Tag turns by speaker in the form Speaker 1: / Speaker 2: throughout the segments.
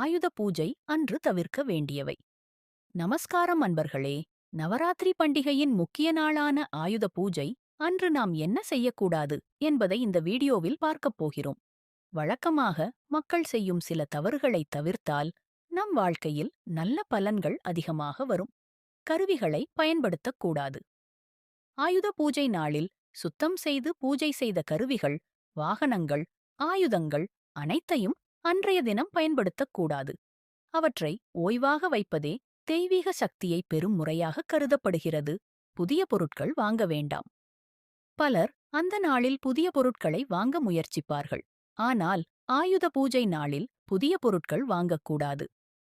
Speaker 1: ஆயுத பூஜை அன்று தவிர்க்க வேண்டியவை. நமஸ்காரம் அன்பர்களே நவராத்திரி பண்டிகையின் முக்கிய நாளான ஆயுத பூஜை அன்று நாம் என்ன செய்யக்கூடாது என்பதை இந்த வீடியோவில் பார்க்கப் போகிறோம். வழக்கமாக மக்கள் செய்யும் சில தவறுகளைத் தவிர்த்தால் நம் வாழ்க்கையில் நல்ல பலன்கள் அதிகமாக வரும். கருவிகளை பயன்படுத்தக்கூடாது. ஆயுத பூஜை நாளில் சுத்தம் செய்து பூஜை செய்த கருவிகள் வாகனங்கள் ஆயுதங்கள் அனைத்தையும் அன்றைய தினம் பயன்படுத்தக்கூடாது அவற்றை ஓய்வாக வைப்பதே தெய்வீக சக்தியை பெறும் முறையாக கருதப்படுகிறது. புதிய பொருட்கள் வாங்க வேண்டாம். பலர் அந்த நாளில் புதிய பொருட்களை வாங்க முயற்சிப்பார்கள். ஆனால் ஆயுத பூஜை நாளில் புதிய பொருட்கள் வாங்கக்கூடாது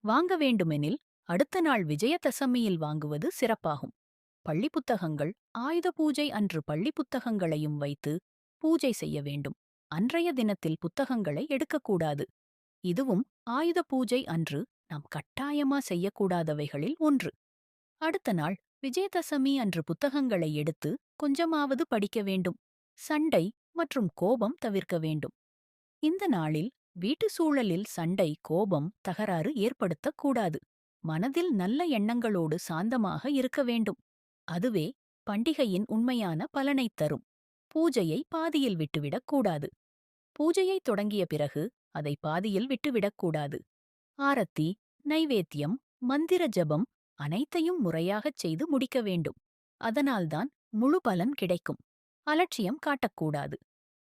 Speaker 1: வாங்க வேண்டுமெனில் அடுத்த நாள் விஜயதசமியில் வாங்குவது சிறப்பாகும். பள்ளி புத்தகங்கள் ஆயுத பூஜை அன்று பள்ளி புத்தகங்களையும் வைத்து பூஜை செய்ய வேண்டும். அன்றைய தினத்தில் புத்தகங்களை எடுக்கக்கூடாது. இதுவும் ஆயுத பூஜை அன்று நாம் கட்டாயமா செய்யக்கூடாதவைகளில் ஒன்று. அடுத்த நாள் விஜயதசமி அன்று புத்தகங்களை எடுத்து கொஞ்சமாவது படிக்க வேண்டும். சண்டை மற்றும் கோபம் தவிர்க்க வேண்டும். இந்த நாளில் வீட்டு சூழலில் சண்டை கோபம் தகராறு ஏற்படுத்தக்கூடாது. மனதில் நல்ல எண்ணங்களோடு சாந்தமாக இருக்க வேண்டும். அதுவே பண்டிகையின் உண்மையான பலனைத் தரும். பூஜையை பாதியில் விட்டுவிடக் கூடாது. பூஜையை தொடங்கிய பிறகு அதை பாதியில் விட்டுவிடக்கூடாது ஆரத்தி நைவேத்தியம் மந்திர ஜபம் அனைத்தையும் முறையாகச் செய்து முடிக்க வேண்டும். அதனால்தான் முழு பலன் கிடைக்கும். அலட்சியம் காட்டக்கூடாது.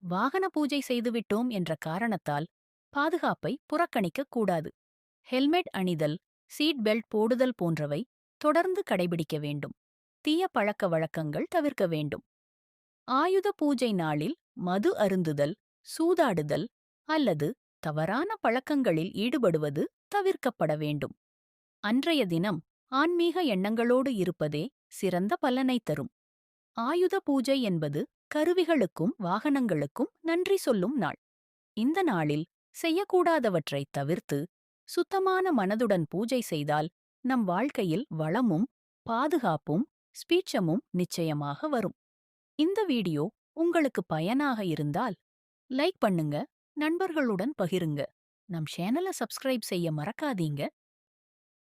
Speaker 1: வாகன பூஜை செய்துவிட்டோம் என்ற காரணத்தால் பாதுகாப்பை புறக்கணிக்கக் கூடாது. ஹெல்மெட் அணிதல் சீட் பெல்ட் போடுதல் போன்றவை தொடர்ந்து கடைபிடிக்க வேண்டும். தீய பழக்க வழக்கங்கள் தவிர்க்க வேண்டும். ஆயுத பூஜை நாளில் மது அருந்துதல் சூதாடுதல் அல்லது தவறான பழக்கங்களில் ஈடுபடுவது தவிர்க்கப்பட வேண்டும். அன்றைய தினம் ஆன்மீக எண்ணங்களோடு இருப்பதே சிறந்த பலனைத் தரும். ஆயுத பூஜை என்பது கருவிகளுக்கும் வாகனங்களுக்கும் நன்றி சொல்லும் நாள். இந்த நாளில் செய்யக்கூடாதவற்றைத் தவிர்த்து சுத்தமான மனதுடன் பூஜை செய்தால் நம் வாழ்க்கையில் வளமும் பாதுகாப்பும் ஸ்பீச்சமும் நிச்சயமாக வரும். இந்த வீடியோ உங்களுக்கு பயனாக இருந்தால் லைக் பண்ணுங்க நண்பர்களுடன் பகிருங்க. நம் சேனலை சப்ஸ்கிரைப் செய்ய மறக்காதீங்க.